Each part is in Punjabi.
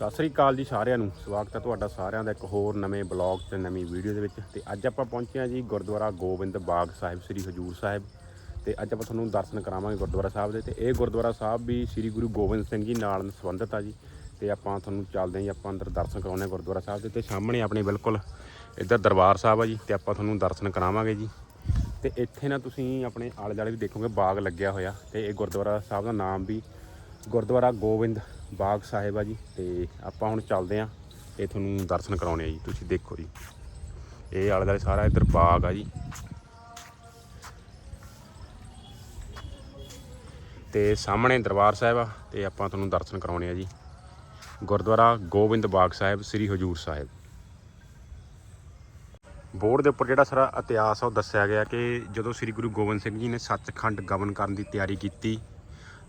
ਸਤਿ ਸ੍ਰੀ ਅਕਾਲ ਜੀ ਸਾਰਿਆਂ ਨੂੰ। ਸਵਾਗਤ ਹੈ ਤੁਹਾਡਾ ਸਾਰਿਆਂ ਦਾ ਇੱਕ ਹੋਰ ਨਵੇਂ ਬਲੌਗ ਤੇ ਨਵੀਂ ਵੀਡੀਓ ਦੇ ਵਿੱਚ। ਤੇ ਅੱਜ ਆਪਾਂ ਪਹੁੰਚੇ ਹਾਂ ਜੀ ਗੁਰਦੁਆਰਾ ਗੋਬਿੰਦ ਬਾਗ ਸਾਹਿਬ, ਸ੍ਰੀ ਹਜੂਰ ਸਾਹਿਬ। ਤੇ ਅੱਜ ਆਪਾਂ ਤੁਹਾਨੂੰ ਦਰਸ਼ਨ ਕਰਾਵਾਂਗੇ ਗੁਰਦੁਆਰਾ ਸਾਹਿਬ ਦੇ। ਤੇ ਇਹ ਗੁਰਦੁਆਰਾ ਸਾਹਿਬ ਵੀ ਸ੍ਰੀ ਗੁਰੂ ਗੋਬਿੰਦ ਸਿੰਘ ਜੀ ਨਾਲ ਸੰਬੰਧਿਤ ਆ ਜੀ। ਤੇ ਆਪਾਂ ਤੁਹਾਨੂੰ ਚੱਲਦੇ ਹਾਂ ਜੀ, ਆਪਾਂ ਅੰਦਰ ਦਰਸ਼ਨ ਕਰਾਉਂਦੇ ਹਾਂ ਗੁਰਦੁਆਰਾ ਸਾਹਿਬ ਦੇ। ਤੇ ਸਾਹਮਣੇ ਆਪਣੇ ਬਿਲਕੁਲ ਇੱਧਰ ਦਰਬਾਰ ਸਾਹਿਬ ਆ ਜੀ, ਤੇ ਆਪਾਂ ਤੁਹਾਨੂੰ ਦਰਸ਼ਨ ਕਰਾਵਾਂਗੇ ਜੀ। ਤੇ ਇੱਥੇ ਨਾ ਤੁਸੀਂ ਆਪਣੇ ਆਲੇ ਦੁਆਲੇ ਵੀ ਦੇਖੋਗੇ ਬਾਗ ਲੱਗਿਆ ਹੋਇਆ। ਤੇ ਇਹ ਗੁਰਦੁਆਰਾ ਸਾਹਿਬ ਦਾ ਨਾਮ ਵੀ ਗੁਰਦੁਆਰਾ ਗੋਬਿੰਦ ਬਾਗ ਸਾਹਿਬ ਆ ਜੀ, ਤੇ ਆਪਾਂ ਹੁਣ ਚੱਲਦੇ ਆਂ। ਇਹ ਤੁਹਾਨੂੰ ਦਰਸ਼ਨ ਕਰਾਉਣੇ ਆ ਜੀ, ਤੁਸੀਂ ਦੇਖੋ ਜੀ। ਇਹ ਆਲੇ ਦੁਆਲੇ ਸਾਰਾ ਇੱਧਰ ਬਾਗ ਆ ਜੀ। ਤੇ ਸਾਹਮਣੇ ਦਰਬਾਰ ਸਾਹਿਬ ਆ, ਤੇ ਆਪਾਂ ਤੁਹਾਨੂੰ ਦਰਸ਼ਨ ਕਰਾਉਣੇ ਆ ਜੀ। ਗੁਰਦੁਆਰਾ ਗੋਬਿੰਦ ਬਾਗ ਸਾਹਿਬ, ਸ੍ਰੀ ਹਜੂਰ ਸਾਹਿਬ। ਬੋਰਡ ਦੇ ਉੱਪਰ ਜਿਹੜਾ ਸਾਰਾ ਇਤਿਹਾਸ ਆ, ਉਹ ਦੱਸਿਆ ਗਿਆ ਕਿ ਜਦੋਂ ਸ੍ਰੀ ਗੁਰੂ ਗੋਬਿੰਦ ਸਿੰਘ ਜੀ ਨੇ ਸੱਚਖੰਡ ਗਮਨ ਕਰਨ ਦੀ ਤਿਆਰੀ ਕੀਤੀ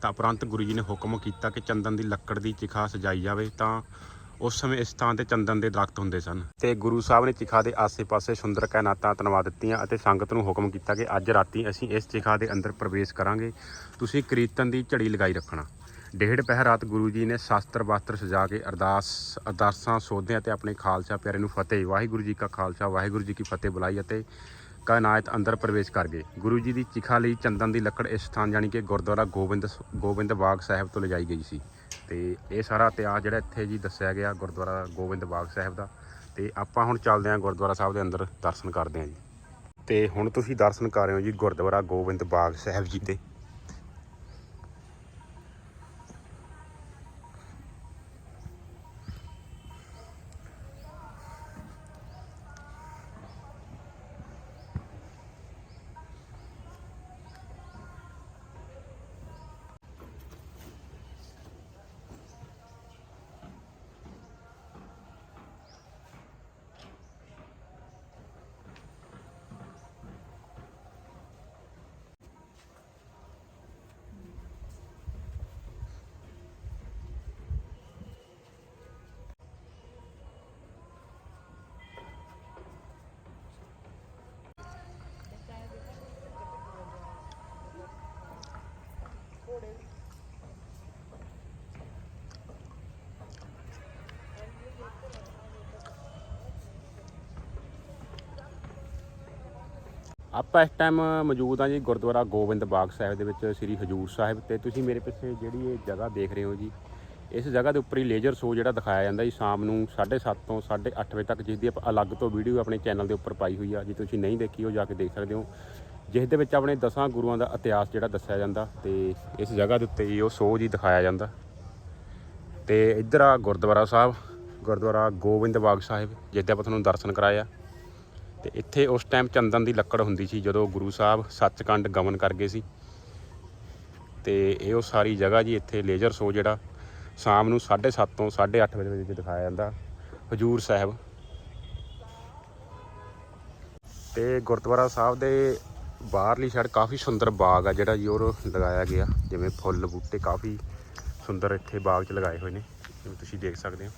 ਤਾਂ ਉਪਰੰਤ ਗੁਰੂ ਜੀ ਨੇ ਹੁਕਮ ਕੀਤਾ ਕਿ ਚੰਦਨ ਦੀ ਲੱਕੜ ਦੀ ਚਿਖਾ ਸਜਾਈ ਜਾਵੇ, ਤਾਂ ਉਸ ਸਮੇਂ ਇਸ ਥਾਂ ਤੇ ਚੰਦਨ ਦੇ ਦਰਖਤ ਹੁੰਦੇ ਸਨ। ਤੇ ਗੁਰੂ ਸਾਹਿਬ ਨੇ ਚਿਖਾ ਦੇ ਆਸੇ-ਪਾਸੇ ਸੁੰਦਰ ਕਾਇਨਾਤਾਂ ਤਨਵਾ ਦਿੱਤੀਆਂ ਅਤੇ ਸੰਗਤ ਨੂੰ ਹੁਕਮ ਕੀਤਾ ਕਿ ਅੱਜ ਰਾਤੀ ਅਸੀਂ ਇਸ ਚਿਖਾ ਦੇ ਅੰਦਰ ਪ੍ਰਵੇਸ਼ ਕਰਾਂਗੇ। ਤੁਸੀਂ ਕੀਰਤਨ ਦੀ ਝੜੀ ਲਗਾਈ ਰੱਖਣਾ। ਡੇਢ ਪਹਿਰ ਰਾਤ ਗੁਰੂ ਜੀ ਨੇ ਸ਼ਾਸਤਰ ਵਸਤਰ ਸਜਾ ਕੇ ਅਰਦਾਸ, ਅਰਦਾਸਾਂ ਸੋਧਿਆਂ ਤੇ ਆਪਣੇ ਖਾਲਸਾ ਪਿਆਰੇ ਨੂੰ ਫਤਿਹ, ਵਾਹਿਗੁਰੂ ਜੀ ਕਾ ਖਾਲਸਾ, ਵਾਹਿਗੁਰੂ ਜੀ ਕੀ ਫਤਿਹ ਬੁਲਾਈ ਅਤੇ ਕਾਇਨਾਤ ਅੰਦਰ ਪ੍ਰਵੇਸ਼ ਕਰ ਗਏ। ਗੁਰੂ ਜੀ ਦੀ ਚਿਖਾ ਲਈ ਚੰਦਨ ਦੀ ਲੱਕੜ ਇਸ ਸਥਾਨ ਜਾਣੀ ਕਿ ਗੁਰਦੁਆਰਾ ਗੋਬਿੰਦ ਗੋਬਿੰਦ ਬਾਗ ਸਾਹਿਬ ਤੋਂ ਲਿਜਾਈ ਗਈ ਸੀ। ਤੇ ਇਹ ਸਾਰਾ ਇਤਿਹਾਸ ਜਿਹੜਾ ਇੱਥੇ ਜੀ ਦੱਸਿਆ ਗਿਆ ਗੁਰਦੁਆਰਾ ਗੋਬਿੰਦ ਬਾਗ ਸਾਹਿਬ ਦਾ। ਤੇ ਆਪਾਂ ਹੁਣ ਚੱਲਦੇ ਹਾਂ ਗੁਰਦੁਆਰਾ ਸਾਹਿਬ ਦੇ ਅੰਦਰ ਦਰਸ਼ਨ ਕਰਦੇ ਹਾਂ ਜੀ। ਤੇ ਹੁਣ ਤੁਸੀਂ ਦਰਸ਼ਨ ਕਰ ਰਹੇ ਹੋ ਜੀ ਗੁਰਦੁਆਰਾ ਗੋਬਿੰਦ ਬਾਗ ਸਾਹਿਬ ਜੀ ਦੇ। ਆਪਾਂ ਇਸ ਟਾਈਮ ਮੌਜੂਦ ਹਾਂ ਜੀ ਗੁਰਦੁਆਰਾ ਗੋਬਿੰਦ ਬਾਗ ਸਾਹਿਬ ਦੇ ਵਿੱਚ ਸ੍ਰੀ ਹਜੂਰ ਸਾਹਿਬ ਤੇ ਤੁਸੀਂ ਮੇਰੇ ਪਿੱਛੇ ਜਿਹੜੀ ਇਹ ਜਗ੍ਹਾ ਦੇਖ ਰਹੇ ਹੋ ਜੀ, ਇਸ ਜਗ੍ਹਾ ਦੇ ਉੱਪਰ ਹੀ ਲੇਜ਼ਰ ਸ਼ੋਅ ਜਿਹੜਾ ਦਿਖਾਇਆ ਜਾਂਦਾ ਜੀ ਸ਼ਾਮ ਨੂੰ 7:30 ਤੋਂ 8:30 ਵਜੇ ਤੱਕ ਜਿਸ ਦੀ ਆਪਾਂ ਅਲੱਗ ਤੋਂ ਵੀਡੀਓ ਆਪਣੇ ਚੈਨਲ ਦੇ ਉੱਪਰ ਪਾਈ ਹੋਈ ਆ, ਜੇ ਤੁਸੀਂ ਨਹੀਂ ਦੇਖੀ ਉਹ ਜਾ ਕੇ ਦੇਖ ਸਕਦੇ ਹੋ, ਜਿਸ ਦੇ ਵਿੱਚ ਆਪਣੇ ਦਸਾਂ ਗੁਰੂਆਂ ਦਾ ਇਤਿਹਾਸ ਜਿਹੜਾ ਦੱਸਿਆ ਜਾਂਦਾ ਤੇ ਇਸ ਜਗ੍ਹਾ ਦੇ ਉੱਤੇ ਹੀ ਉਹ ਸ਼ੋਅ ਜੀ ਦਿਖਾਇਆ ਜਾਂਦਾ। ਤੇ ਇੱਧਰ ਆ ਗੁਰਦੁਆਰਾ ਸਾਹਿਬ, ਗੁਰਦੁਆਰਾ ਗੋਬਿੰਦ ਬਾਗ ਸਾਹਿਬ ਜਿੱਥੇ ਆਪਾਂ ਤੁਹਾਨੂੰ ਦਰਸ਼ਨ ਕਰਾਇਆ ਤੇ ਇੱਥੇ ਉਸ ਟਾਈਮ ਚੰਦਨ ਦੀ ਲੱਕੜ ਹੁੰਦੀ ਸੀ, ਜਦੋਂ ਗੁਰੂ ਸਾਹਿਬ ਸੱਚਖੰਡ ਗਮਨ ਕਰ ਗਏ ਸੀ। ਤੇ ਇਹ ਉਹ ਸਾਰੀ ਜਗ੍ਹਾ ਜੀ, ਇੱਥੇ ਲੇਜ਼ਰ ਸ਼ੋਅ ਜਿਹੜਾ ਸ਼ਾਮ ਨੂੰ 7:30 ਤੋਂ 8:30 ਵਜੇ ਦੇ ਵਿੱਚ ਦਿਖਾਇਆ ਜਾਂਦਾ, ਹਜੂਰ ਸਾਹਿਬ। ਤੇ ਗੁਰਦੁਆਰਾ ਸਾਹਿਬ ਦੇ ਬਾਹਰਲੀ ਸਾਈਡ ਕਾਫੀ ਸੁੰਦਰ ਬਾਗ ਆ ਜਿਹੜਾ ਜੀ, ਉਹ ਲਗਾਇਆ ਗਿਆ। ਜਿਵੇਂ ਫੁੱਲ ਬੂਟੇ ਕਾਫੀ ਸੁੰਦਰ ਇੱਥੇ ਬਾਗ 'ਚ ਲਗਾਏ ਹੋਏ ਨੇ, ਜਿਵੇਂ ਤੁਸੀਂ ਦੇਖ ਸਕਦੇ ਹੋ।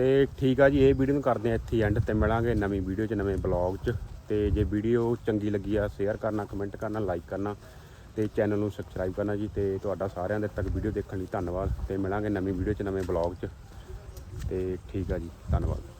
ਤੇ ਠੀਕ ਆ ਜੀ, ਇਹ ਵੀਡੀਓ ਨੂੰ ਕਰਦੇ ਆ ਇੱਥੇ ਐਂਡ ਤੇ ਮਿਲਾਂਗੇ ਨਵੀਂ ਵੀਡੀਓ 'ਚ, ਨਵੇਂ ਬਲੌਗ 'ਚ। ਤੇ ਜੇ ਵੀਡੀਓ ਚੰਗੀ ਲੱਗੀ ਆ ਸ਼ੇਅਰ ਕਰਨਾ ਕਮੈਂਟ ਕਰਨਾ ਲਾਈਕ ਕਰਨਾ ਤੇ ਚੈਨਲ ਨੂੰ ਸਬਸਕ੍ਰਾਈਬ ਕਰਨਾ ਜੀ। ਤੇ ਤੁਹਾਡਾ ਸਾਰਿਆਂ ਦੇ ਤੱਕ ਵੀਡੀਓ ਦੇਖਣ ਲਈ ਧੰਨਵਾਦ। ਤੇ ਮਿਲਾਂਗੇ ਨਵੀਂ ਵੀਡੀਓ 'ਚ, ਨਵੇਂ ਬਲੌਗ 'ਚ। ਤੇ ਠੀਕ ਆ ਜੀ, ਧੰਨਵਾਦ।